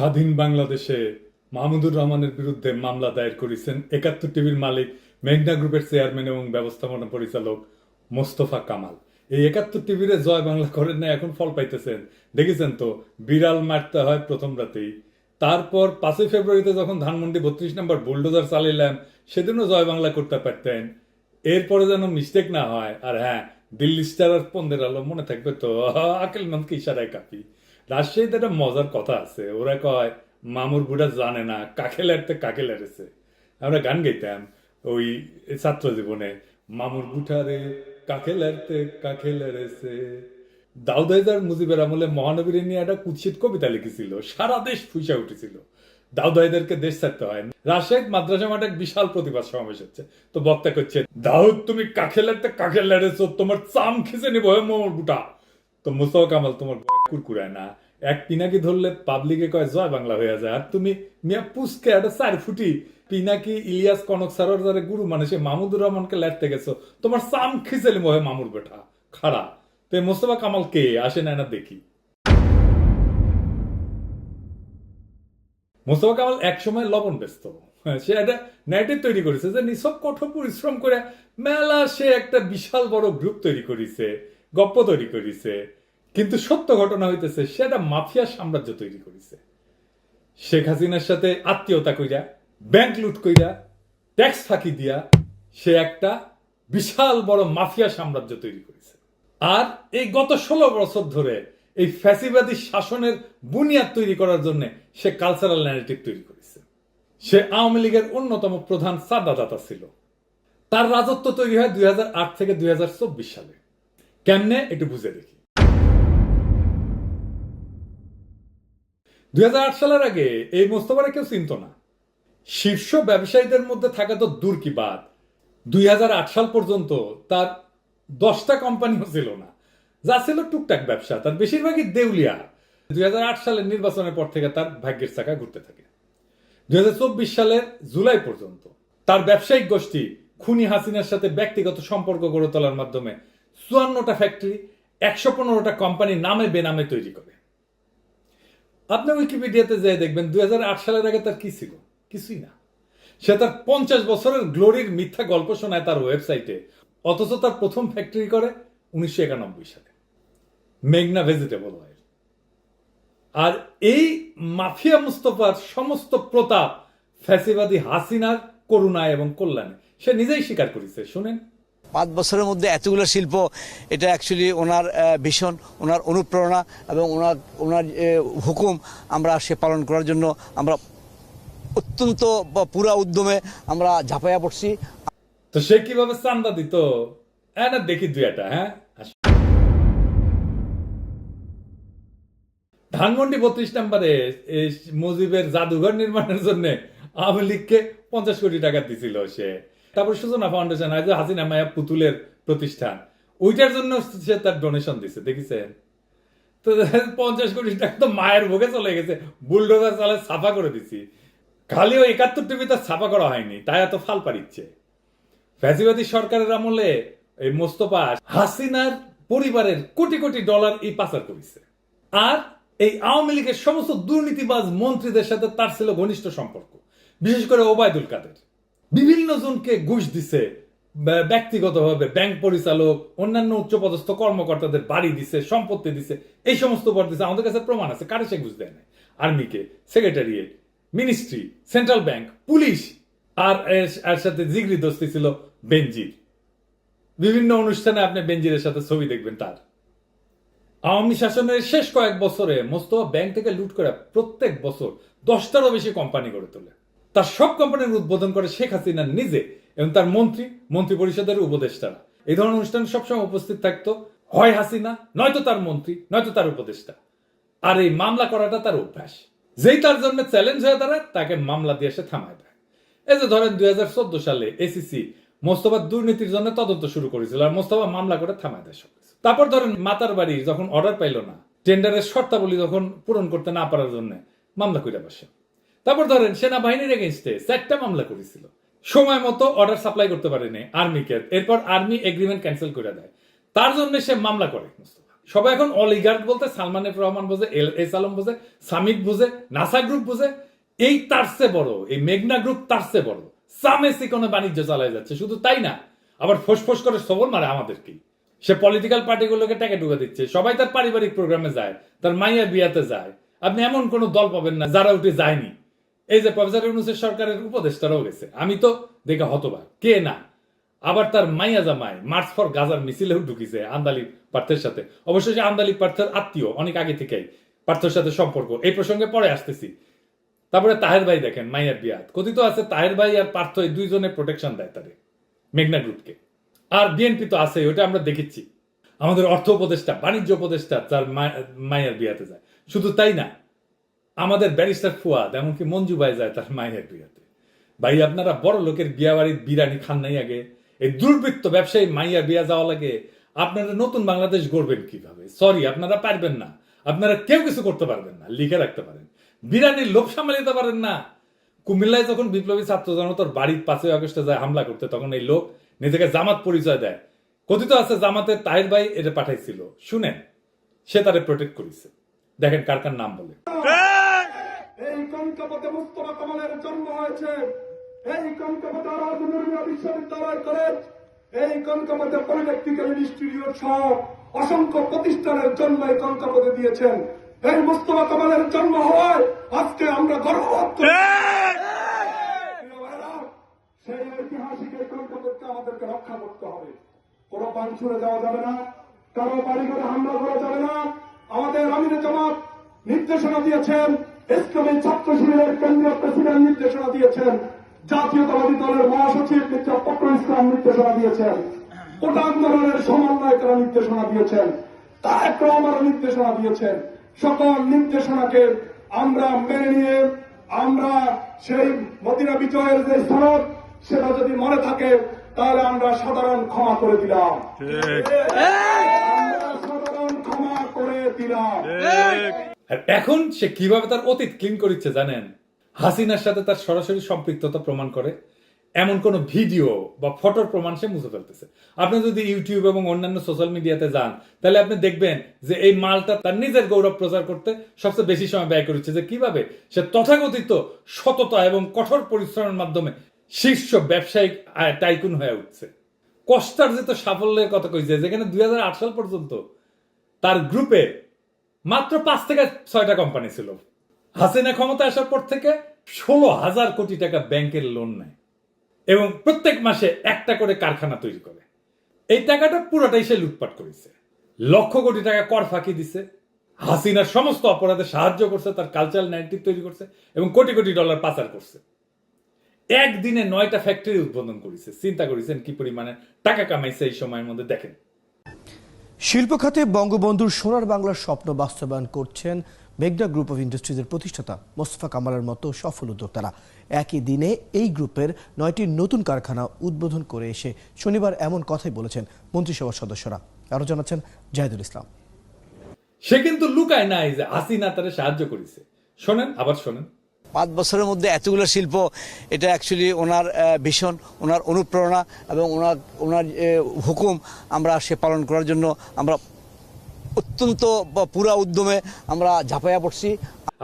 স্বাধীন বাংলাদেশে মাহমুদুর রহমানের বিরুদ্ধে মামলা দায়ের করেছেন একাত্তর টিভির মালিক মেঘনা গ্রুপের চেয়ারম্যান এবং ব্যবস্থাপনা পরিচালক মোস্তফা কামাল। এই একাত্তর টিভিরে জয় বাংলা করেন না এখন ফল পাইতেছেন। দেখেছেন তো, বিড়াল মারতে হয় প্রথম রাতেই। তারপর পাঁচই ফেব্রুয়ারিতে যখন ধানমন্ডি বত্রিশ নম্বর বুলডোজার চালিলাম সেদিনও জয় বাংলা করতে পারতেন। এরপরে যেন মিস্টেক না হয়, আর হ্যাঁ দিল্লি স্টার আর পন্দের আলো মনে থাকবে তো আকেল মনকে ইশারায় কাপি। রাজশাহীতে একটা মজার কথা আছে। ওরা কয়, মামুর বুড়া জানে না, কাকে লাড়তে কাকে লাড়েছে আমরা গান গাইতাম ওই ছাত্র জীবনে, মামুর বুঠারে কাকে লাড়তে কাকে লাড়েছে দাউদাইদার মুজিবের আমলে মহানবীর নিয়ে একটা কুৎসিত কবিতা লিখেছিল, সারা দেশ ফুসা উঠেছিল। দাউদাইদেরকে দেশ ছাড়তে হয়। রাজশাহীত মাদ্রাসা মাঠে এক বিশাল প্রতিবাদ সমাবেশ হচ্ছে। তো বক্তা করছে, দাউদ, তুমি কাকে লাড়তে কাকে লাড়েছো তোমার চাম খিসে নিবো মোমর বুটা তো মুস্তফা কামাল, তোমার কুরকুরায় না। এক পিনাকি ধরলে পাবলিকে কয়, জয় বাংলা হয়ে যায়। আর তুমি মিয়া পুষকে একটা চার ফুটি পিনাকি ইলিয়াস কনক সারর যারা গুরু মানে সে মামুদুর রহমানকে লেটতে গেছো, তোমার সাম খিচেলি মহে মামুর বেটা, খাড়া। তো মোস্তফা কামাল কে? আসে না না দেখি। মোস্তফা কামাল একসময় লবণ ব্যস্ত সে একটা ন্যারেটিভ তৈরি করেছে যে নিছক কঠোর পরিশ্রম করে মেলা সে একটা বিশাল বড় গ্রুপ তৈরি করেছে, গপ্প তৈরি করেছে। কিন্তু সত্য ঘটনা হইতেছে, সে একটা মাফিয়া সাম্রাজ্য তৈরি করেছে। শেখ হাসিনার সাথে আত্মীয়তা কইরা ব্যাংক লুট কইরা ট্যাক্স ফাঁকি দিয়া সে একটা বিশাল বড় মাফিয়া সাম্রাজ্য তৈরি করেছে। আর এই গত ষোলো বছর ধরে এই ফ্যাসিবাদী শাসনের বুনিয়াদ তৈরি করার জন্য সে কালচারাল ন্যারেটিভ তৈরি করেছে। সে আওয়ামী লীগের অন্যতম প্রধান চাঁদাদাতা ছিল। তার রাজত্ব তৈরি হয় দুই হাজার আট থেকে দুই হাজার চব্বিশ সালে। কেমনে? একটু বুঝে দেখি। দুই হাজার আট সালের আগে এই মোস্তফারা কেউ চিনত না। শীর্ষ ব্যবসায়ীদের মধ্যে থাকা তো দূর কি বাদ দুই হাজার আট সাল পর্যন্ত তার দশটা কোম্পানিও ছিল না। যা ছিল টুকটাক ব্যবসা, তার বেশিরভাগই দেউলিয়া। দুই হাজার আট সালের নির্বাচনের পর থেকে তার ভাগ্যের চাকা ঘুরতে থাকে। দুই হাজার চব্বিশ সালের জুলাই পর্যন্ত তার ব্যবসায়িক গোষ্ঠী খুনি হাসিনার সাথে ব্যক্তিগত সম্পর্ক গড়ে তোলার মাধ্যমে চুয়ান্নটা ফ্যাক্টরি, একশো পনেরোটা কোম্পানি নামে বেনামে তৈরি করে। আপনি উইকিপিডিয়াতে যেয়ে দেখবেন, দুই হাজার আট সালের আগে তার কি ছিল? কিছুই না। সে তার পঞ্চাশ বছরের গ্লোরির মিথ্যা গল্প শোনায় তার ওয়েবসাইটে অথচ তার প্রথম ফ্যাক্টরি করে উনিশশো একানব্বই সালে। মেঘনা ভেজিটেবল অয়েল আর এই মাফিয়া মুস্তফার সমস্ত প্রতাপ, ফ্যাসিবাদী হাসিনার করুণায় এবং কল্যাণে সে নিজেই স্বীকার করেছে। শুনেন। পাঁচ বছরের মধ্যে এতগুলো শিল্প, এটা অ্যাকচুয়ালি ওনার ভীষণ, ওনার অনুপ্রেরণা এবং ওনার ওনার হুকুম আমরা সে পালন করার জন্য আমরা অত্যন্ত পুরা উদ্যমে আমরা ঝাঁপাইয়া পড়ছি। তো সে কীভাবে চান্দা দিত? হ্যাঁ না, দেখি দুই একটা হ্যাঁ? ধানমন্ডি বত্রিশ নম্বরে মুজিবের জাদুঘর নির্মাণের জন্য আওয়ামী লীগকে পঞ্চাশ কোটি টাকা দিছিল সে। তারপর সূচনা ফাউন্ডেশন আজ হাসিনা মায়া পুতুলের প্রতিষ্ঠান। ওইটার জন্য সে তার ডোনেশন দিছে দেখেছেন তো পঞ্চাশ কোটি টাকা তো মায়ের ভোগে চলে গেছে বুলডোজার চালে সাফা করে দিছি। খালি ওই একাত্তর টিভি তার ছাপা করা হয়নি, তাই এত ফাল পারিচ্ছে ফ্যাসিবাদী সরকারের আমলে এই মোস্তফা হাসিনার পরিবারের কোটি কোটি ডলার এই পাচার করেছে। আর এই আওয়ামী লীগের সমস্ত দুর্নীতিবাজ মন্ত্রীদের সাথে তার ছিল ঘনিষ্ঠ সম্পর্ক, বিশেষ করে ওবায়দুল কাদের। বিভিন্ন জনকে ঘুষ দিছে, ব্যা- ব্যক্তিগতভাবে ব্যাংক পরিচালক, অন্যান্য উচ্চপদস্থ কর্মকর্তাদের বাড়ি দিছে, সম্পত্তি দিছে, এই সমস্ত উপর দিছে। আমাদের কাছে প্রমাণ আছে, কারে সে ঘুষ দেয় না আর্মিকে secretariat ministry central bank police, আর এর- সাথে জিগরি দোস্তি ছিল বেনজির। বিভিন্ন অনুষ্ঠানে আপনি বেনজিরের সাথে ছবি দেখবেন তার। আওয়ামী শাসনের শেষ কয়েক বছরে মোস্তফা ব্যাংক থেকে লুট করে প্রত্যেক বছর দশটারও বেশি কোম্পানি গড়ে তোলে। তার সব কোম্পানির উদ্বোধন করে শেখ হাসিনা নিজে এবং তার মন্ত্রী মন্ত্রী পরিষদের উপদেষ্টারা। এই ধরনের অনুষ্ঠানে সবসময় উপস্থিত থাকতো হয় হাসিনা, নয়তো তার মন্ত্রী, নয়তো তার উপদেষ্টা। আর এই মামলা করাটা তার অভ্যাস। যেই তার জন্য চ্যালেঞ্জ হয়ে দাঁড়ায়, তাকে মামলা দিয়ে সে থামায় দেয়। এই যে ধরেন দুই হাজার চোদ্দ সালে এসিসি মোস্তফা দুর্নীতির জন্য তদন্ত শুরু করেছিল আর মোস্তফা মামলা করে থামায় দেয় সব তারপর ধরেন মাতার বাড়ি যখন অর্ডার পাইল না টেন্ডারের শর্তাবলী যখন পূরণ করতে না পারার জন্য মামলা করে বসে। তারপর ধরেন, সেনাবাহিনীর এগেনস্টে চারটা মামলা করেছিল। সময় মতো অর্ডার সাপ্লাই করতে পারেনি আর্মিকে এরপর আর্মি এগ্রিমেন্ট ক্যান্সেল করে দেয়। তার জন্য সে মামলা করে সবাই এখন অলিগার্ড বলতে সালমান এফ রহমান বোঝে, এল- এস আলম বোঝে সামিট বুঝে, নাসা গ্রুপ বুঝে। এই তারসে বড়, এই মেঘনা গ্রুপ তারসে বড়। সামেসি কোনো বাণিজ্য চালায় যাচ্ছে, শুধু তাই না, আবার ফোসফোস করে সবল মারে আমাদেরকেই। সে পলিটিক্যাল পার্টিগুলোকে টাকা ঢুকে দিচ্ছে, সবাই তার পারিবারিক প্রোগ্রামে যায়, তার মাইয়া বিয়াতে যায়। আপনি এমন কোনো দল পাবেন না, যারা উঠে যায়নি। এই যে প্রফেসর ইউনুসের সরকারের উপদেষ্টারাও গেছে। আমি তো দেখে হতবাক। কে না? আবার তার মাইয়া জামাই মার্চ ফর গাজার মিছিলেও ঢুকিছে আন্দালি পার্থের সাথে। অবশ্য সে আন্দালি পার্থের আত্মীয়, অনেক আগে থেকেই পার্থের সাথে সম্পর্ক। এই প্রসঙ্গে পরে আসতেছি। তারপরে তাহের ভাই দেখেন, মাইয়ার বিয়াত। কথিত আছে তাহের ভাই আর পার্থ এই দুইজনে প্রোটেকশন দেয় তাদের, মেঘনা গ্রুপকে। আর বিএনপি তো আছে ওটা আমরা দেখেছি। আমাদের অর্থ উপদেষ্টা, বাণিজ্য উপদেষ্টা তার মায়ের বিয়াতে যায়। শুধু তাই না আমাদের ব্যারিস্টার ফুয়াদ, এমনকি মঞ্জু ভাই যায় তার মায়ের বিয়াতে। ভাই, আপনারা বড় লোকের বিয়া বাড়ির বিরানি খান নাই আগে। এই দুর্বৃত্ত ব্যবসায়ী মাইয়ার বিয়া যাওয়া লাগে। আপনারা নতুন বাংলাদেশ গড়বেন কীভাবে? সরি আপনারা পারবেন না। আপনারা কেউ কিছু করতে পারবেন না। লিখে রাখতে পারেন। বিরানির লোভ সামলে দিতে পারেন না। কুমিল্লায় যখন বিপ্লবী ছাত্র জনতার বাড়ির পাঁচই আগস্টে যায় হামলা করতে, তখন এই লোক নিজেকে জামাত পরিচয় দেয়। কথিত আছে জামাতের তাহের ভাই এটা পাঠাইছিল। শুনেন, সে তারে প্রোটেক্ট করেছে। দেখেন কার কার নাম বলে। এই কনকপথে মুস্তফা কামালের জন্ম হয়েছে। এই আরাধনীয় বিশ্ববিদ্যালয় কলেজ। এই কনকপথে পলিটেকনিক্যাল ইনস্টিটিউট সহ অসংখ্য প্রতিষ্ঠানের জন্ম এই কনকপথে দিয়েছেন। এই মুস্তফা কামালের জন্ম হওয়ায় আজকে আমরা করি। সেই ঐতিহাসিক এই কনকপথকে আমাদেরকে রক্ষা করতে হবে। কোনো পান ছুড়ে যাওয়া যাবে না কারও বাড়ি ঘরে হামলা করা যাবে না। আমাদের আমির জামাত নির্দেশনা দিয়েছেন ইসলামী ছাত্র শিবিরের কেন্দ্রীয় প্রেসিডেন্ট নির্দেশনা দিয়েছেন। জাতীয়তাবাদী দলের মহাসচিব মির্জা ফখরুল ইসলাম নির্দেশনা দিয়েছেন। কোটা আন্দোলনের সমন্বয়করা নির্দেশনা দিয়েছেন। তারেক রহমান নির্দেশনা দিয়েছেন। সকল নির্দেশনাকে আমরা মেনে নিয়ে আমরা সেই মদিনা বিজয়ের যে সনদ সেটা যদি মনে থাকে তাহলে আমরা সাধারণ ক্ষমা করে দিলাম। আমরা সাধারণ ক্ষমা করে দিলাম। আর এখন সে কীভাবে তার অতীত ক্লিন করিচ্ছে জানেন? হাসিনার সাথে তার সরাসরি সম্পৃক্ততা প্রমাণ করে, এমন কোন ভিডিও বা ফটোর প্রমাণ সে মুছে ফেলতেছে। আপনি যদি ইউটিউব এবং অন্যান্য সোশ্যাল মিডিয়াতে যান, তাহলে আপনি দেখবেন যে এই মালটা তার নিজের গৌরব প্রচার করতে সবচেয়ে বেশি সময় ব্যয় করেছে যে কীভাবে সে তথাকথিত সততা এবং কঠোর পরিশ্রমের মাধ্যমে শীর্ষ ব্যবসায়িক টাইকুন হয়ে উঠছে। কষ্টার্জিত সাফল্যের কথা কইছে, যেখানে দুই সাল পর্যন্ত তার গ্রুপে মাত্র পাঁচ থেকে ছয়টা কোম্পানি ছিল। হাসিনা ক্ষমতা আসার পর থেকে ষোলো হাজার কোটি টাকা ব্যাংকের লোন নেয় এবং প্রত্যেক মাসে একটা করে কারখানা তৈরি করে। এই টাকাটা পুরোটাই সে লুটপাট করেছে। লক্ষ কোটি টাকা কর ফাঁকি দিছে। হাসিনার সমস্ত অপরাধে সাহায্য করছে, তার কালচারাল ন্যারেটিভ তৈরি করছে এবং কোটি কোটি ডলার পাচার করছে। একদিনে নয়টা ফ্যাক্টরি উদ্বোধন করেছে। চিন্তা করেছেন কি পরিমাণে টাকা কামাইছে এই সময়ের মধ্যে, দেখেন। শিল্প খাতে বঙ্গবন্ধুর সোনার বাংলার স্বপ্ন বাস্তবায়ন করছেন মেঘনা গ্রুপ অফ ইন্ডাস্ট্রিজের প্রতিষ্ঠাতা মোস্তফা কামালের মতো সফল উদ্যোক্তারা। একই দিনে এই গ্রুপের নয়টি নতুন কারখানা উদ্বোধন করে এসে শনিবার এমন কথাই বলেছেন মন্ত্রিসভার সদস্যরা। আরও জানাচ্ছেন জাহিদুল ইসলাম। সে কিন্তু লুকায় নাই যে হাসিনা তারে সাহায্য করেছে। শোনেন, আবার শোনেন। পাঁচ বছরের মধ্যে এতগুলো শিল্প, এটা অ্যাকচুয়ালি ওনার ভীষণ, ওনার অনুপ্রেরণা এবং ওনার ওনার হুকুম আমরা সে পালন করার জন্য আমরা অত্যন্ত পুরা উদ্যমে আমরা ঝাঁপাইয়া পড়ছি।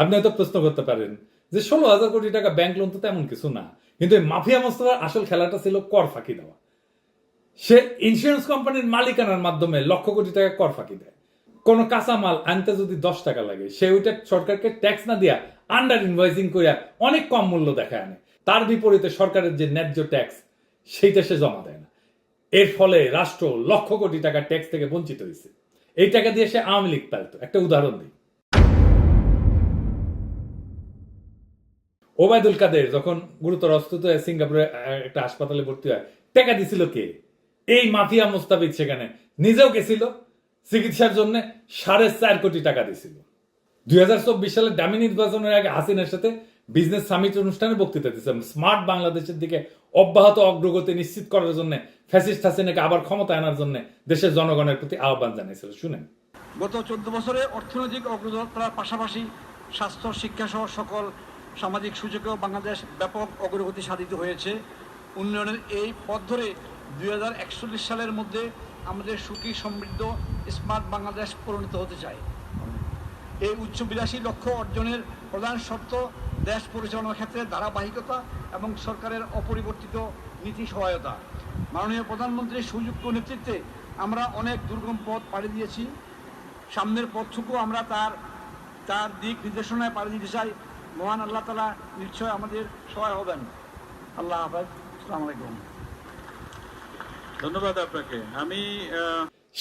আপনি হয়তো প্রশ্ন করতে পারেন যে ষোলো হাজার কোটি টাকা ব্যাংক লোন তো তেমন কিছু না, কিন্তু এই মাফিয়া মোস্তফার আসল খেলাটা ছিল কর ফাঁকি দেওয়া। সে ইন্স্যুরেন্স কোম্পানির মালিকানার মাধ্যমে লক্ষ কোটি টাকা কর ফাঁকি দেয়। কোনো কাঁচামাল আনতে যদি দশ টাকা লাগে, সে ওইটা সরকারকে ট্যাক্স না দিয়া আন্ডার ইনভয়েসিং করিয়া অনেক কম মূল্য দেখায় আনে। তার বিপরীতে সরকারের যে ন্যায্য ট্যাক্স সেইটা সে জমা দেয় না। এর ফলে রাষ্ট্র লক্ষ কোটি টাকা ট্যাক্স থেকে বঞ্চিত হয়েছে এই টাকা দিয়ে সে আওয়ামী লীগ পালত। একটা উদাহরণ দিই। ওবায়দুল কাদের যখন গুরুতর অসুস্থ হয়ে সিঙ্গাপুরে একটা হাসপাতালে ভর্তি হয়, টাকা দিছিল কে? এই মাফিয়া মোস্তাফিজ সেখানে নিজেও গেছিল, চিকিৎসার জন্য সাড়ে চার কোটি টাকা দিছিল। দুই হাজার চব্বিশ সালে দামি নির্বাচনের আগে হাসিনার সাথে বিজনেস সামিট অনুষ্ঠানে বক্তৃতা দিচ্ছেন স্মার্ট বাংলাদেশের দিকে অব্যাহত অগ্রগতি নিশ্চিত করার জন্য ফ্যাসিস্ট হাসিনাকে আবার ক্ষমতা আনার জন্য দেশের জনগণের প্রতি আহ্বান জানিয়েছিল। শুনেন। গত চোদ্দ বছরে অর্থনৈতিক অগ্রযাত্রার পাশাপাশি স্বাস্থ্য শিক্ষা সহ সকল সামাজিক সুযোগেও বাংলাদেশ ব্যাপক অগ্রগতি সাধিত হয়েছে। উন্নয়নের এই পথ ধরে দুই হাজার একচল্লিশ সালের মধ্যে আমাদের সুখী, সমৃদ্ধ স্মার্ট বাংলাদেশ পরিণত হতে চাই এই উচ্চবিলাসী লক্ষ্য অর্জনের প্রধান শর্ত দেশ পরিচালনার ক্ষেত্রে ধারাবাহিকতা এবং সরকারের অপরিবর্তিত নীতি সহায়তা। মাননীয় প্রধানমন্ত্রীর সুযোগ্য নেতৃত্বে আমরা অনেক দুর্গম পথ পাড়ি দিয়েছি। সামনের পথটুকু আমরা তার তার দিক নির্দেশনায় পাড়ি দিতে চাই। মহান আল্লাহ তালা নিশ্চয় আমাদের সহায় হবেন। আল্লাহ হাফেজ। আসসালামু আলাইকুম। ধন্যবাদ আপনাকে। আমি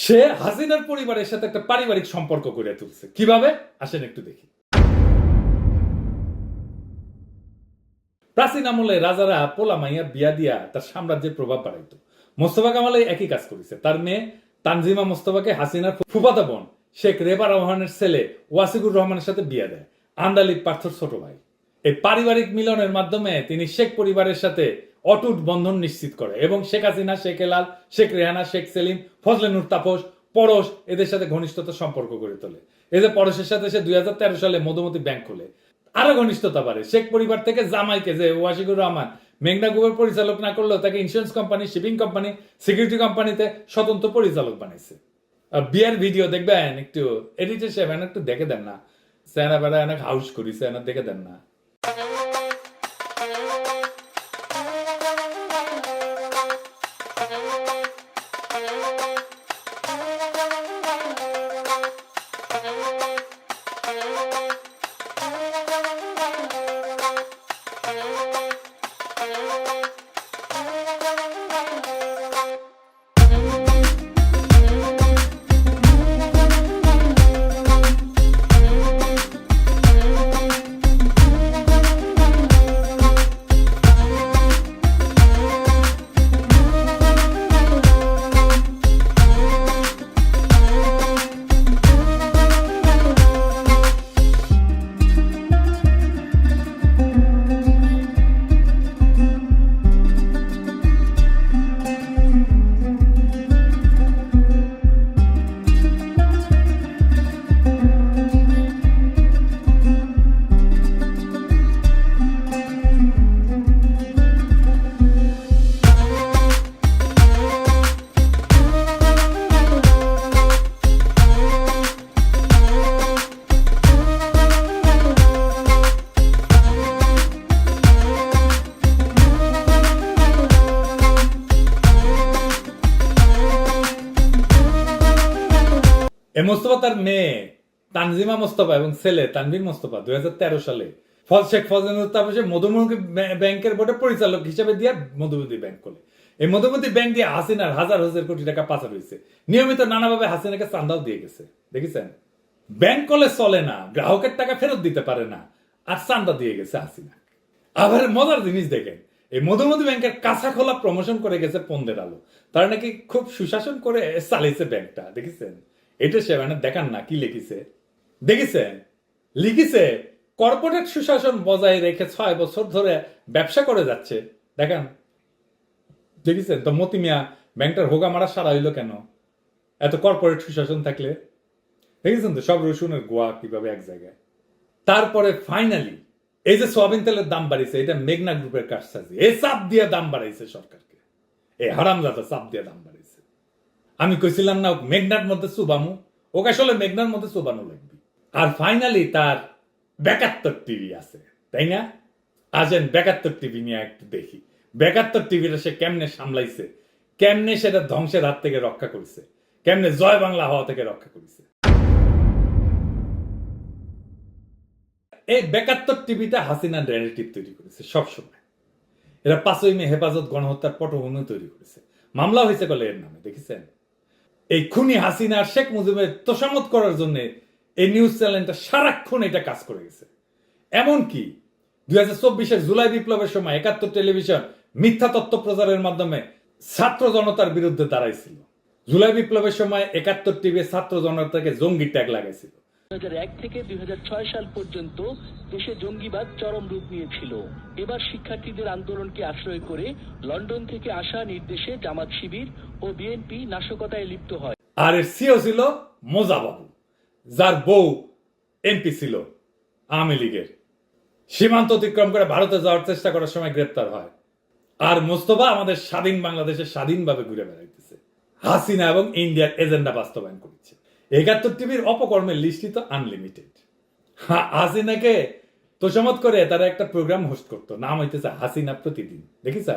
সে হাসিনার পরিবারের সাথে একটা পারিবারিক সম্পর্ক করে তুলছে। কীভাবে? আসেন একটু দেখি। প্রাচীন আমলে রাজারা পোলা মাইয়া বিয়া দিয়া তার সাম্রাজ্যের প্রভাব বাড়াইতো। মোস্তফা কামাল একই কাজ করেছে। তার মেয়ে তানজিমা মোস্তফাকে হাসিনার ফুফাতো বোন শেখ রেবা রহমানের ছেলে ওয়াসিকুর রহমানের সাথে বিয়া দেয়। আন্দালিক পার্থর ছোট ভাই। এই পারিবারিক মিলনের মাধ্যমে তিনি শেখ পরিবারের সাথে অটুট বন্ধন নিশ্চিত করে। এবং শেখ হাসিনা, শেখ হেলাল শেখ রেহানা, শেখ সেলিম, ফজলে নুর তাপস, পরশ এদের সাথে ঘনিষ্ঠতা সম্পর্ক গড়ে তোলে। এদের পরশের সাথে সে দুই সালে মধুমতি ব্যাংক খোলে। আরও ঘনিষ্ঠতা বাড়ে। শেখ পরিবার থেকে জামাইকে যে ওয়াশিকুর রহমান মেঘনা গ্রুপের পরিচালক না করলেও তাকে insurance company shipping company security কোম্পানিতে স্বতন্ত্র পরিচালক বানাইছে। আর বিয়ের ভিডিও দেখবেন, একটু এডিটর সাহেব একটু দেখে দেন না। সেনা বেড়া এনে হাউস করিছে এনে দেখে দেন না। এ মোস্তফা তার মেয়ে, তানজিমা মোস্তফা এবং ছেলে তানভীর মোস্তফা, দুই সালে। ফজ শেখ ফজলুল তাপসে মধুমতি ব্যাংকের বোর্ডে পরিচালক হিসেবে দিয়ে মধুমতি ব্যাংক খোলে এই মধুমতি ব্যাংক দিয়ে হাসিনার হাজার হাজার কোটি টাকা পাচার হয়েছে। নিয়মিত নানাভাবে হাসিনাকে চান্দাও দিয়ে গেছে। দেখেছেন? ব্যাংক কলে চলে না, গ্রাহকের টাকা ফেরত দিতে পারে না, আর চান্দা দিয়ে গেছে হাসিনা। আবার মজার জিনিস দেখেন, এই মধুমতি ব্যাংকের কাঁচা খোলা প্রমোশন করে গেছে পন্দের আলো। তারা নাকি খুব সুশাসন করে চালিয়েছে ব্যাংকটা, দেখেছেন? এটা সে মানে দেখান না, কি লিখিছে? দেখেছেন লিখিছে কর্পোরেট সুশাসন বজায় রেখে ছয় বছর ধরে ব্যবসা করে যাচ্ছে। দেখেন। দেখেছেন তো মতি মিয়া, ব্যাংকটার হোগা মারা সারা হইল কেন? এত কর্পোরেট সুশাসন থাকলে। দেখেছেন তো, সব রসুনের গোয়া কীভাবে এক জায়গায়। তারপরে ফাইনালি এই যে সোয়াবিন তেলের দাম বাড়িয়েছে, এটা মেঘনা গ্রুপের কারসাজি। এ চাপ দিয়ে দাম বাড়াইছে সরকারকে। এই হারামজাদা চাপ দিয়ে দাম বাড়াইছে। আমি কইছিলাম না, মেঘনার মধ্যে সুবামু ওকে আসলে মেঘনার মধ্যে সুবানো লাগবে। আর ফাইনালি তার বেকাত্তর টিভি আছে, তাই না? আসেন বেকাত্তর টিভি নিয়ে একটু দেখি। বেকাত্তর টিভিটা সে কেমনে সামলাইছে? কেমনে সেটা ধ্বংসের হাত থেকে রক্ষা করেছে? কেমনে জয় বাংলা হওয়া থেকে রক্ষা করেছে? এই বেকাত্তর টিভিটা হাসিনা ন্যারেটিভ তৈরি করেছে সবসময়। এরা পাঁচই মে হেফাজত, গণহত্যার পটভূমি তৈরি করেছে। মামলা হয়েছে বলে এর নামে, দেখেছেন? এই খুনি হাসিনা শেখ মুজিবের তোষামত করার জন্য এই নিউজ চ্যানেলটা সারাক্ষণ এটা কাজ করে গেছে। এমনকি দুই হাজার চব্বিশের জুলাই বিপ্লবের সময় একাত্তর টেলিভিশন মিথ্যা তথ্য প্রচারের মাধ্যমে ছাত্র জনতার বিরুদ্ধে দাঁড়াইছিল। জুলাই বিপ্লবের সময় একাত্তর টিভি ছাত্র জনতাকে জঙ্গি ট্যাগ লাগাইছিল। থেকে সাল পর্যন্ত দেশে জঙ্গিবাদ চরম রূপ নিয়েছিল। এবার শিক্ষার্থীদের আন্দোলনকে আশ্রয় করে লন্ডন থেকে আসা নির্দেশে জামাত শিবির ও বিএনপি নাশকতায় লিপ্ত হয়। আর এর সিও ছিল মোজা বাবু যার বউ এমপি ছিল আওয়ামী লীগের। সীমান্ত অতিক্রম করে ভারতে যাওয়ার চেষ্টা করার সময় গ্রেপ্তার হয়। আর মোস্তফা আমাদের স্বাধীন বাংলাদেশে স্বাধীনভাবে ঘুরে বেড়াইতেছে। হাসিনা এবং ইন্ডিয়ার এজেন্ডা বাস্তবায়ন করছে। একাত্তর টিভির অপকর্মের লিস্টই তো আনলিমিটেড হাসিনাকে তোষামত করে তারা একটা প্রোগ্রাম হোস্ট করতো। নাম হইতেছে হাসিনা প্রতিদিন। দেখিস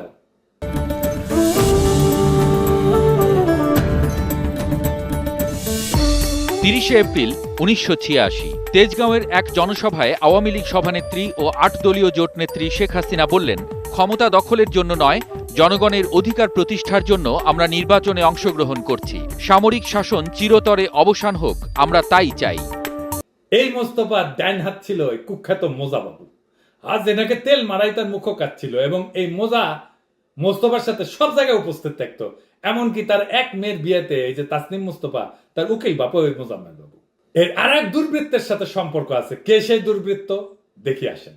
তিরিশে এপ্রিল উনিশশো ছিয়াশি, তেজগাঁওয়ের এক জনসভায় আওয়ামী লীগ সভানেত্রী ও আট দলীয় জোট নেত্রী শেখ হাসিনা বললেন ক্ষমতা দখলের জন্য নয়, জনগণের অধিকার প্রতিষ্ঠার জন্য আমরা নির্বাচনে অংশগ্রহণ করছি। সামরিক শাসন চিরতরে অবসান হোক, আমরা তাই চাই। এই মোস্তফার ডাইন হাত ছিল কুখ্যাত মোজা বাবু আজ এনাকে তেল মারাই তার মুখ কাটছিল এবং এই মোজা মোস্তফার সাথে সব জায়গায় উপস্থিত থাকতো। এমনকি তার এক মেয়ের বিয়েতে এই যে তাসনিম মোস্তফা, তার উকিল বাপু ওই মোজাম্মেল বাবু এর আর এক দুর্বৃত্তের সাথে সম্পর্ক আছে। কে সেই দুর্বৃত্ত? দেখি আসেন।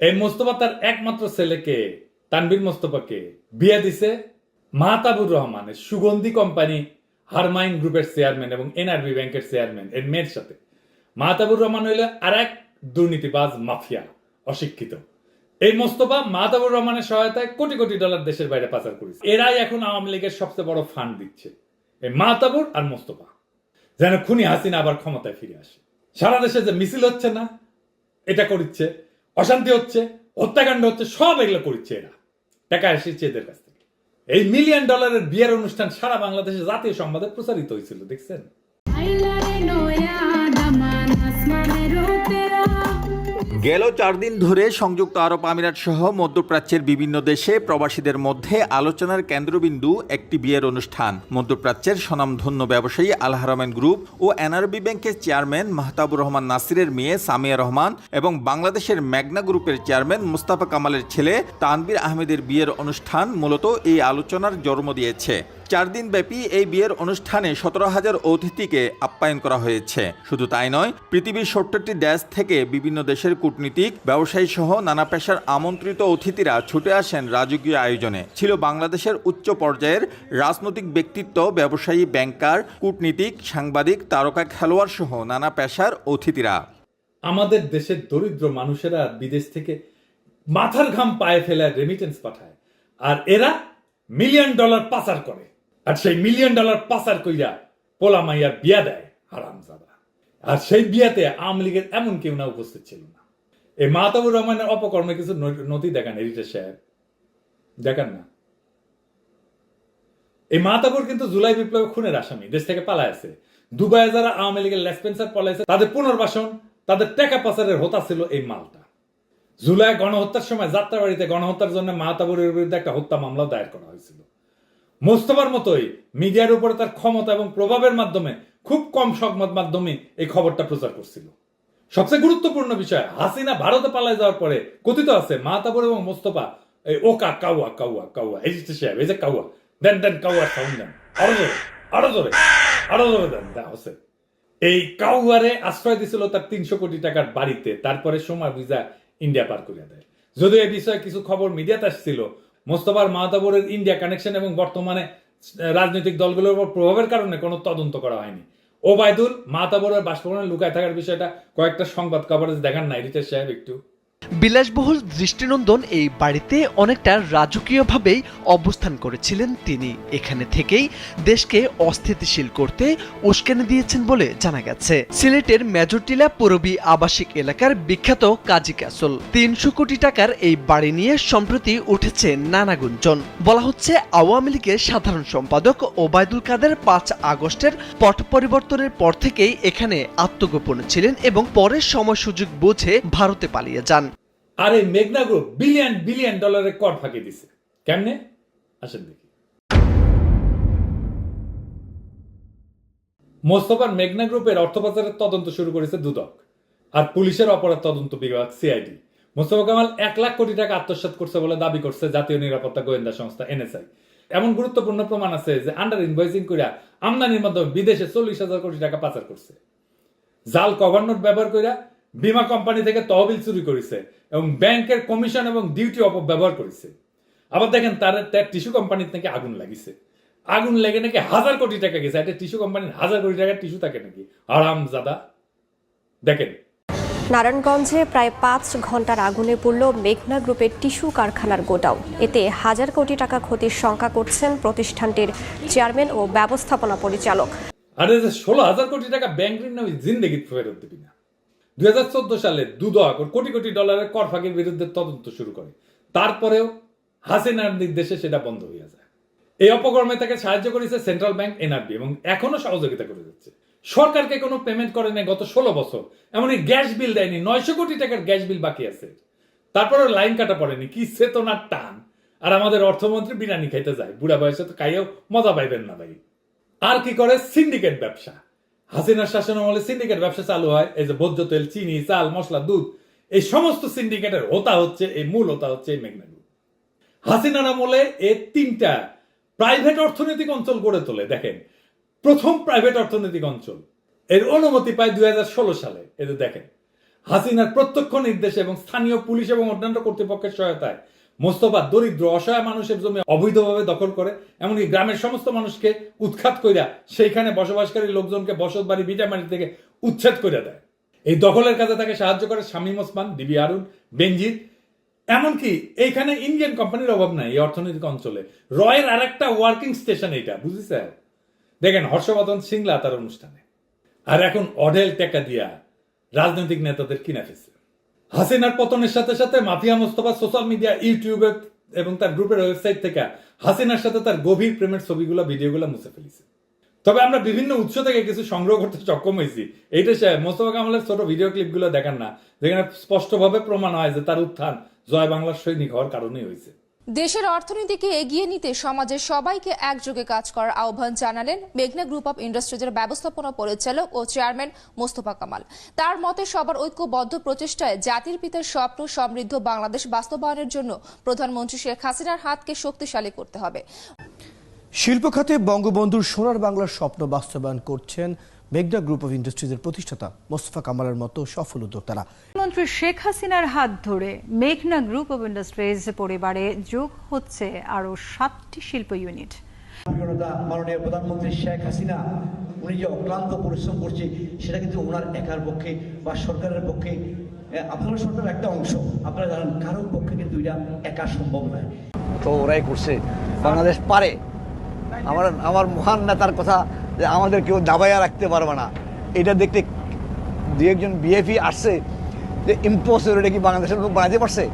এই মোস্তফা তার একমাত্র ছেলেকে তানবীর মোস্তফাকে বিয়ে দিছে মাহতাবুর রহমানের সুগন্ধি কোম্পানি হারমাইন গ্রুপের চেয়ারম্যান এবং এনআরবি ব্যাংকের চেয়ারম্যান এর মেয়ের সাথে। মাহতাবুর রহমান হইলে আর এক দুর্নীতিবাজ মাফিয়া, অশিক্ষিত। এই মোস্তফা মাহতাবুর রহমানের সহায়তায় কোটি কোটি ডলার দেশের বাইরে পাচার করেছে। এরাই এখন আওয়ামী লীগের সবচেয়ে বড় ফান্ড দিচ্ছে। এই মাহতাবুর আর মোস্তফা যেন খুনি হাসিনা আবার ক্ষমতায় ফিরে আসে। সারা দেশে যে মিছিল হচ্ছে না, এটা করছে অশান্তি হচ্ছে, হত্যাকাণ্ড হচ্ছে, সব এগুলো করছে এরা। টাকা এসেছে এদের কাছ থেকে। এই মিলিয়ন ডলারের বিয়ের অনুষ্ঠান সারা বাংলাদেশে জাতীয় সংবাদে প্রচারিত হয়েছিল, দেখছেন? গেল চার দিন ধরে সংযুক্ত আরব আমিরাত সহ মধ্যপ্রাচ্যের বিভিন্ন দেশে প্রবাসীদের মধ্যে আলোচনার কেন্দ্রবিন্দু একটি বিয়ের অনুষ্ঠান। মধ্যপ্রাচ্যের স্বনামধন্য ব্যবসায়ী আল হারামেন গ্রুপ ও এনআরবি ব্যাংকের চেয়ারম্যান মাহতাবুর রহমান নাসিরের মেয়ে সামিয়া রহমান এবং বাংলাদেশের ম্যাগনা গ্রুপের চেয়ারম্যান মুস্তাফা কামালের ছেলে তানবির আহমেদের বিয়ের অনুষ্ঠান মূলত এই আলোচনার জন্ম দিয়েছে। চার দিন ব্যাপী এই বিয়ের অনুষ্ঠানে সতেরো হাজার অতিথিকে আপ্যায়ন করা হয়েছে। শুধু তাই নয়, পৃথিবীর সত্তরটি দেশ থেকে বিভিন্ন দেশের কূটনীতিক, ব্যবসায়ী সহ নানা পেশার আমন্ত্রিত অতিথিরা ছুটে আসেন রাজকীয় আয়োজনে। ছিল বাংলাদেশের উচ্চ পর্যায়ের রাজনৈতিক ব্যক্তিত্ব, ব্যবসায়ী, ব্যাংকার, কূটনীতিক, সাংবাদিক, তারকা, খেলোয়াড় সহ নানা পেশার অতিথিরা। আমাদের দেশের দরিদ্র মানুষেরা বিদেশ থেকে মাথার ঘাম পায়ে ফেলে রেমিটেন্স পাঠায়। আর এরা মিলিয়ন ডলার পাচার করে। আর সেই মিলিয়ন ডলার পাচার কইরা পোলা মাইয়ার বিয়া দেয় হারামজাদা। আর সেই বিয়াতে আওয়ামী লীগের এমন কেউ না উপস্থিত ছিল না। এই মাহতাবুর রহমানের অপকর্মে কিছু নথি দেখান এডিটর সাহেব। দেখান না। এই মাহতাবুর কিন্তু জুলাই বিপ্লবে খুনের আসামি, দেশ থেকে পালায় আছে। দুবাইয়ে যারা আওয়ামী লীগের লেসপেন্সার পলাইছে, তাদের পুনর্বাসন, তাদের টাকা পাচারের হোতা ছিল এই মালটা। জুলাই গণহত্যার সময় যাত্রাবাড়িতে গণহত্যার জন্য মাহতাবুরের বিরুদ্ধে একটা হত্যা মামলা দায়ের করা হয়েছিল। মোস্তফার মতোই মিডিয়ার উপরে তার ক্ষমতা এবং প্রভাবের মাধ্যমে খুব কম সংবাদ মাধ্যমে এই খবরটা প্রচার করছিল। সবচেয়ে গুরুত্বপূর্ণ বিষয়, হাসিনা ভারতে পালায় যাওয়ার পরে কথিত আছে মাহতাবুর এবং মোস্তফা, এই ওকা কাউয়া কাউয়া কাউয়া এই যে সাহেব এই যে কাউয়া দেন দেন কাউয়ার সাউন্ড দেন, আরও জোরে আরও জোরে আরও জোরে দেন দেন, হচ্ছে। এই কাউয়ারে আশ্রয় দিছিল তার তিনশো কোটি টাকার বাড়িতে, তারপরে সময় ভিজা ইন্ডিয়া পার করে দেয়। যদিও এই বিষয়ে কিছু খবর মিডিয়াতে আসছিল মোস্তফার মাহতাবুরের ইন্ডিয়া কানেকশন এবং বর্তমানে রাজনৈতিক দলগুলোর উপর প্রভাবের কারণে কোনো তদন্ত করা হয়নি। ওবায়দুল মাহতাবুরের বাসভবনে লুকায় থাকার বিষয়টা কয়েকটা সংবাদ কভারেজ দেখান নাই, রিতেশ সাহেব একটু। বিলাসবহুল দৃষ্টিনন্দন এই বাড়িতে অনেকটা রাজকীয়ভাবেই অবস্থান করেছিলেন তিনি। এখানে থেকেই দেশকে অস্থিতিশীল করতে উস্কানি দিয়েছেন বলে জানা গেছে। সিলেটের মেজরটিলা পূরবী আবাসিক এলাকার বিখ্যাত কাজী ক্যাসল। তিনশো কোটি টাকার এই বাড়ি নিয়ে সম্প্রতি উঠেছে নানা গুঞ্জন। বলা হচ্ছে আওয়ামী লীগের সাধারণ সম্পাদক ওবায়দুল কাদের পাঁচ আগস্টের পট পরিবর্তনের পর থেকেই এখানে আত্মগোপন ছিলেন এবং পরে সময় সুযোগ বুঝে ভারতে পালিয়ে যান। আর এই মেঘনা গ্রুপ বিলিয়ন বিলিয়ন ডলারের কর ফাঁকি দিছে। কেমনে? আসেন দেখি। মোস্তফার মেঘনা গ্রুপের অর্থ পাচারের তদন্ত শুরু করেছে দুদক আর পুলিশের অপরাধ তদন্ত বিভাগ সিআইডি মোস্তফা কামাল এক লাখ কোটি টাকা আত্মসাৎ করছে বলে দাবি করছে জাতীয় নিরাপত্তা গোয়েন্দা সংস্থা এনএসআই এমন গুরুত্বপূর্ণ প্রমাণ আছে যে আন্ডার ইনভয়েসিং করে আমদানির মাধ্যমে বিদেশে চল্লিশ হাজার কোটি টাকা পাচার করছে। জাল কভার নোট ব্যবহার করে বীমা কোম্পানি থেকে তহবিল চুরি করেছে এবং ব্যাংকের কমিশন এবং ডিউটি অপব্যবহার করেছে। আবার দেখেন তার তার টিস্যু কোম্পানির থেকে আগুন লাগিছে। আগুন লেগে নাকি হাজার কোটি টাকা গেছে। একটা টিস্যু কোম্পানির হাজার কোটি টাকার টিস্যু থাকে নাকি? আরাম জাদা দেখেন। নারায়ণগঞ্জে প্রায় পাঁচ ঘণ্টার আগুনে পড়ল মেঘনা গ্রুপের টিস্যু কারখানার গোডাউন। এতে হাজার কোটি টাকা ক্ষতির শঙ্কা করছেন প্রতিষ্ঠানটির চেয়ারম্যান ও ব্যবস্থাপনা পরিচালক। আর যে ষোলো হাজার কোটি টাকা ব্যাংক ঋণ জিন্দগি ফেরত দিবি না। দুই হাজার চোদ্দ সালে দুদক ওর কোটি কোটি ডলারের কর ফাঁকির বিরুদ্ধে তদন্ত শুরু করে। তারপরেও হাসিনার নির্দেশে সেটা বন্ধ হয়ে যায়। এই অপকর্মে তাকে সাহায্য করেছে সেন্ট্রাল ব্যাংক, এনআরবি, এবং এখনও সহযোগিতা করে যাচ্ছে। সরকারকে কোনো পেমেন্ট করে নাই গত ষোলো বছর। এমনই গ্যাস বিল দেয়নি, নয়শো কোটি টাকার গ্যাস বিল বাকি আছে। তারপরে লাইন কাটা পড়েনি, কি চেতনার টান। আর আমাদের অর্থমন্ত্রী বিরিয়ানি খাইতে যায়, বুড়া বয়সে তো খাইয়েও মজা পাইবেন না ভাই। আর কি করে? সিন্ডিকেট ব্যবসা। হাসিনার শাসন আমলে সিন্ডিকেট ব্যবসা চালু হয়, এই যে ভোজ্য তেল, চিনি, চাল, মশলা, দুধ, এই সমস্ত সিন্ডিকেটের হোতা হচ্ছে, এই মূল হোতা হচ্ছে এই মেঘনা গ্রুপ হাসিনার আমলে এ তিনটা প্রাইভেট অর্থনৈতিক অঞ্চল গড়ে তোলে, দেখেন। প্রথম প্রাইভেট অর্থনৈতিক অঞ্চল, এর অনুমতি পায় দুই হাজার ষোলো সালে এদের দেখেন। হাসিনার প্রত্যক্ষ নির্দেশে এবং স্থানীয় পুলিশ এবং অন্যান্য কর্তৃপক্ষের সহায়তায় মোস্তফা দরিদ্র, অসহায় মানুষের জমি অবৈধভাবে দখল করে, এমনকি গ্রামের সমস্ত মানুষকে উৎখাত কইরা সেইখানে বসবাসকারী লোকজনকে বসত বাড়ি ভিটামারি থেকে উচ্ছেদ করে দেয়। এই দখলের কাজে তাকে সাহায্য করে শামীম ওসমান ডিবি আরুন, বেনজির। এমনকি এইখানে ইন্ডিয়ান কোম্পানির অভাব নাই এই অর্থনৈতিক অঞ্চলে। রয়ের আর একটা ওয়ার্কিং স্টেশন এইটা, বুঝেছে? দেখেন, হর্ষবর্ধন সিংলা তার অনুষ্ঠানে। আর এখন অঢেল টেকা দিয়া রাজনৈতিক নেতাদের কিনে ফেলছে হাসিনার পতনের সাথে সাথে মাফিয়া মোস্তফা সোশ্যাল মিডিয়া, ইউটিউবে এবং তার গ্রুপের ওয়েবসাইট থেকে হাসিনার সাথে তার গভীর প্রেমের ছবিগুলো, ভিডিওগুলো মুছে ফেলেছে। তবে আমরা বিভিন্ন উৎস থেকে কিছু সংগ্রহ করতে সক্ষম হয়েছি। এইটা সে মোস্তফা কামালের ছোট ভিডিও ক্লিপগুলো দেখান না, যেখানে স্পষ্টভাবে প্রমাণ হয় যে তার উত্থান জয় বাংলার সৈনিক হওয়ার কারণেই হয়েছে। দেশের অর্থনীতিকে এগিয়ে নিতে সমাজের সবাইকে একযোগে কাজ করার আহ্বান জানালেন মেঘনা গ্রুপ অব ইন্ডাস্ট্রিজের ব্যবস্থাপনা পরিচালক ও চেয়ারম্যান মোস্তফা কামাল। তার মতে, সবার ঐক্যবদ্ধ প্রচেষ্টায় জাতির পিতার স্বপ্ন সমৃদ্ধ বাংলাদেশ বাস্তবায়নের জন্য প্রধানমন্ত্রী শেখ হাসিনার হাতকে শক্তিশালী করতে হবে। শিল্প খাতে বঙ্গবন্ধুর সোনার বাংলার স্বপ্ন বাস্তবায়ন করছেন মেঘনা গ্রুপ অফ ইন্ডাস্ট্রিজের প্রতিষ্ঠাতা মোস্তফা কামালের মতো সফল উদ্যোক্তারা। প্রধানমন্ত্রী শেখ হাসিনার হাত ধরে মেঘনা গ্রুপ অফ ইন্ডাস্ট্রিজ পরিবারে যোগ হচ্ছে আরও সাতটি শিল্প ইউনিট। মাননীয় প্রধানমন্ত্রী শেখ হাসিনা উনি যে অক্লান্ত পরিশ্রম করছে সেটা কিন্তু ওনার একার পক্ষে বা সরকারের পক্ষে আপনার সরকারের একটা অংশ আপনারা জানেন কারোর পক্ষে কিন্তু এটা একা সম্ভব নয়। তো ওরাই করছে বাংলাদেশ পারে। আমার আমার মহান নেতার কথা যে আমাদের কেউ দাবাইয়া রাখতে পারবে না। এটা দেখতে দু একজন বিএফি আসছে, যে ইম্পসিবল এটা কি বাংলাদেশের লোক বানাতে পারছে?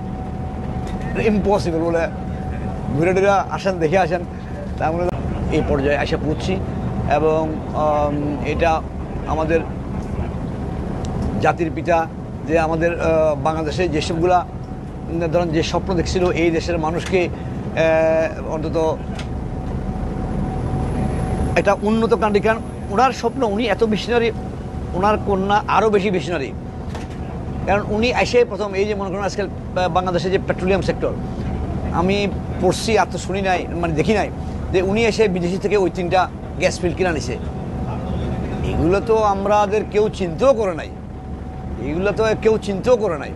ইম্পসিবল বলে ঘুরে টুরে আসেন, দেখে আসেন। তার মানে এই পর্যায়ে এসে পড়ছি এবং এটা আমাদের জাতির পিতা যে আমাদের বাংলাদেশে যেসবগুলা, ধরেন যে স্বপ্ন দেখছিল, এই দেশের মানুষকে অন্তত একটা উন্নত কান্ট্রি, কারণ ওনার স্বপ্ন, উনি এত মিশনারি ওনার কন্যা আরও বেশি মিশনারি কারণ উনি এসে প্রথম এই যে মনে করেন আজকাল বা- বাংলাদেশের যে পেট্রোলিয়াম সেক্টর আমি পড়ছি, আর তো শুনি নাই মানে দেখি নাই, যে উনি এসে বিদেশি থেকে ওই তিনটা গ্যাস ফিল্ড কিনে নিছে এগুলো তো আমাদের কেউ চিন্তাও করে নাই। এগুলো তো কেউ চিন্তাও করে নাই।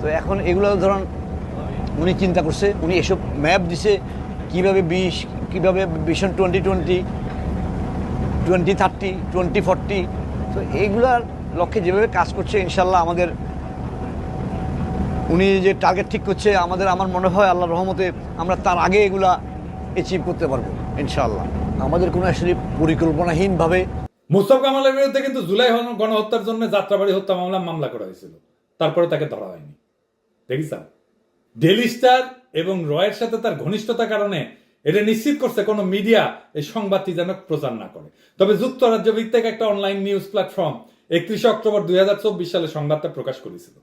তো এখন এগুলো ধরুন, উনি চিন্তা করছে, উনি এসব ম্যাপ দিছে, কীভাবে বিশ, কীভাবে vision twenty twenty twenty thirty twenty forty তো এইগুলার লক্ষ্যে যেভাবে কাজ করছে, ইনশাল্লাহ আমাদের, উনি যে টার্গেট ঠিক করছে, আমাদের, আমার মনে হয় আল্লাহ রহমতে আমরা তার আগে এগুলা অ্যাচিভ করতে পারব, ইনশাল্লাহ। আমাদের কোনো আসলে পরিকল্পনাহীনভাবে মুস্তফা কামালের বিরুদ্ধে কিন্তু জুলাই গণহত্যার জন্য যাত্রাবাড়ি, হত্যা মামলা মামলা করা হয়েছিল। তারপরে তাকে ধরা হয়নি। দেখিস ডেলি স্টার এবং রয়ের সাথে তার ঘনিষ্ঠতার কারণে এটা নিশ্চিত করছে কোনো মিডিয়া এই সংবাদটি যেন প্রচার না করে। তবে যুক্তরাজ্য ভিত্তিক একটা অনলাইন নিউজ প্ল্যাটফর্ম একত্রিশে অক্টোবর দুই সালে সংবাদটা প্রকাশ করেছিল।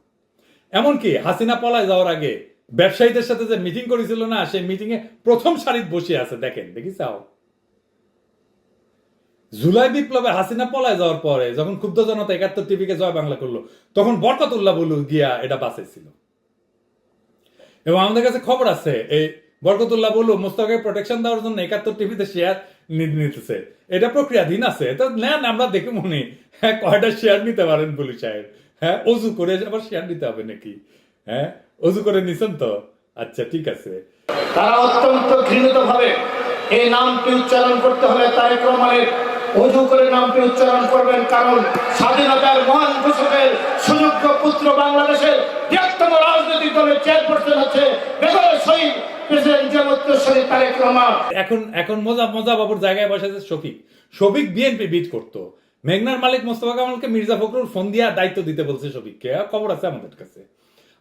এমনকি হাসিনা পলায় যাওয়ার আগে ব্যবসায়ীদের সাথে যে মিটিং করেছিল না, সেই মিটিং এ প্রথম সারিত বসে আছে। দেখেন দেখিসাও জুলাই বিপ্লবে হাসিনা পলায় যাওয়ার পরে যখন ক্ষুব্ধ জনতা একাত্তর টিভিকে জয় বাংলা করল, তখন বরকতুল্লাহ বলু গিয়া এটা বাঁচাইছিল। এবং আমাদের কাছে খবর আছে, এই বরকতুল্লাহ বলু মোস্তাকে প্রোটেকশন দেওয়ার জন্য একাত্তর টিভিতে শেয়ার নিতেছে। এটা প্রক্রিয়াধীন আছে। তো নেন, আমরা দেখে মনে হ্যাঁ কয়টা শেয়ার নিতে পারেন বলু সাহেব। হ্যাঁ অজু করে আবার শেয়ার নিতে হবে নাকি? হ্যাঁ অজু করে নিছেন তো? আচ্ছা ঠিক আছে। তারা অত্যন্ত ঘৃণিত ভাবে এই নামটি উচ্চারণ করতে হলে তারেক রহমানের অজু করে নামটি উচ্চারণ করবেন, কারণ স্বাধীনতার মহান ঘোষকের সুযোগ্য পুত্র বাংলাদেশের বৃহত্তম রাজনৈতিক দলের চেয়ারপারসন আছে বেগমের শহীদ এখন এখন মজা মজা বাবুর জায়গায় বসেছে শফিক। শফিক বিএনপি বিট মেঘনার মালিক মোস্তফা কামালকে মির্জা ফখরুল ফোন দিয়া দায়িত্ব দিতে বলছে শফিককে। খবর আছে আমাদের কাছে।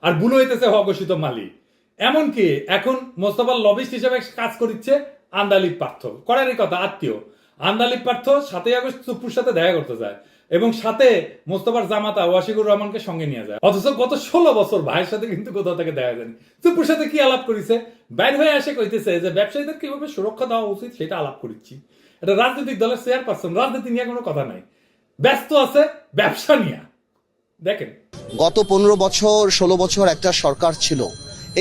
আর বুলো হইতেছে অঘোষিত মালিক এমনকি এখন মোস্তফার লবিস্ট হিসেবে কাজ করিচ্ছে আন্দালিক পার্থ। করারই কথা, আত্মীয়। আন্দালিক পার্থ সাতই আগস্ট চুপুর সাথে দেখা করতে যায়। এবং সাথে মোস্তফার জামাতা ওয়াশিকুর রহমানকে সঙ্গে নিয়ে যায়। অথচ গত ষোলো বছর ভাইয়ের সাথে কিন্তু কোথাও থেকে দেখা যায়নি। চুপুর সাথে কি আলাপ করিছে? বাইর হয়ে আসে কইতেছে যে ব্যবসায়ীদের কীভাবে সুরক্ষা দেওয়া উচিত সেটা আলাপ করিচ্ছি। এটা রাজনৈতিক দলের চেয়ারপারসন রাজনীতি নিয়ে কোনো কথা নাই। ব্যস্ত আছে, ব্যবসা নিয়ে। দেখেন। গত পনেরো বছর, ষোলো বছর একটা সরকার ছিল।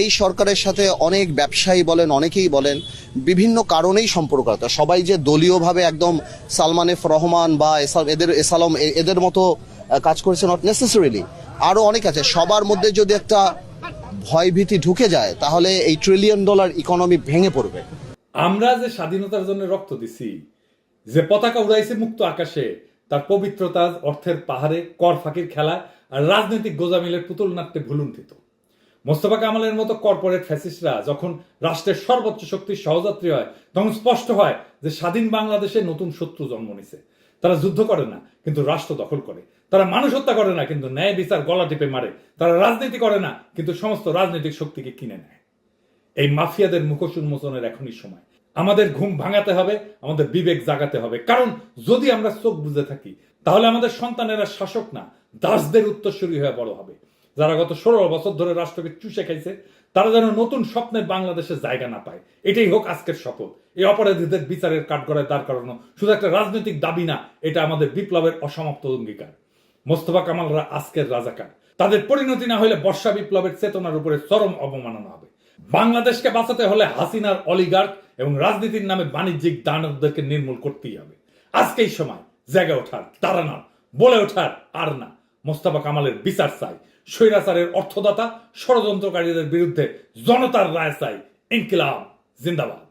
এই সরকারের সাথে অনেক ব্যবসায়ী বলেন, অনেকেই বলেন, বিভিন্ন কারণেই সম্পর্ক সবাই যে দলীয়ভাবে একদম সালমান এফ রহমান বা এদের এসালম এদের মতো কাজ করেছে নট নেসেসারিলি আরও অনেক আছে। সবার মধ্যে যদি একটা ভয়ভীতি ঢুকে যায়, তাহলে এই ট্রিলিয়ন ডলার ইকোনমি ভেঙে পড়বে। আমরা যে স্বাধীনতার জন্য রক্ত দিছি, যে পতাকা উড়াইছে মুক্ত আকাশে, তার পবিত্রতা অর্থের পাহাড়ে, কর ফাঁকির খেলা আর রাজনৈতিক গোজামিলের পুতুল নাট্যে ভুলুণ্ঠিত। মোস্তফা কামালের মতো কর্পোরেট ফ্যাসিস্টরা যখন রাষ্ট্রের সর্বোচ্চ শক্তির সহযাত্রী হয়, তখন স্পষ্ট হয় যে স্বাধীন বাংলাদেশে নতুন শত্রু জন্ম নিছে। তারা যুদ্ধ করে না, কিন্তু রাষ্ট্র দখল করে। তারা মানুষ হত্যা করে না, কিন্তু ন্যায় বিচার গলা টিপে মারে। তারা রাজনীতি করে না, কিন্তু সমস্ত রাজনৈতিক শক্তিকে কিনে নেয়। এই মাফিয়াদের মুখোশ উন্মোচনের এখনই সময়। আমাদের ঘুম ভাঙাতে হবে, আমাদের বিবেক জাগাতে হবে। কারণ যদি আমরা চোখ বুঝে থাকি, তাহলে আমাদের সন্তানেরা শাসক না, দাসদের উত্তরসূরি হয়ে বড় হবে। যারা গত ষোলো বছর ধরে রাষ্ট্রকে চুষে খাইছে, তারা যেন নতুন স্বপ্নের বাংলাদেশে জায়গা না পায়। এটাই হোক আজকের শপথ। এই অপরাধীদের বিচারের কাঠগড়ায় দাঁড় করানো শুধু একটা রাজনৈতিক দাবি না, এটা আমাদের বিপ্লবের অসমাপ্ত অঙ্গীকার। মোস্তফা কামালরা আজকের রাজাকার। তাদের পরিণতি না হলে বর্ষা বিপ্লবের চেতনার উপরে চরম অবমাননা হবে। বাংলাদেশকে বাঁচাতে হলে হাসিনার অলিগার্ক এবং রাজনীতির নামে বাণিজ্যিক দানবদেরকে নির্মূল করতেই হবে। আজকেই সময়, জেগে ওঠার দাঁড়ানোর বলে ওঠার আর না। মোস্তফা কামালের বিচার চাই। স্বৈরাচারের অর্থদাতা ষড়যন্ত্রকারীদের বিরুদ্ধে জনতার রায় চাই। ইনকিলাব জিন্দাবাদ।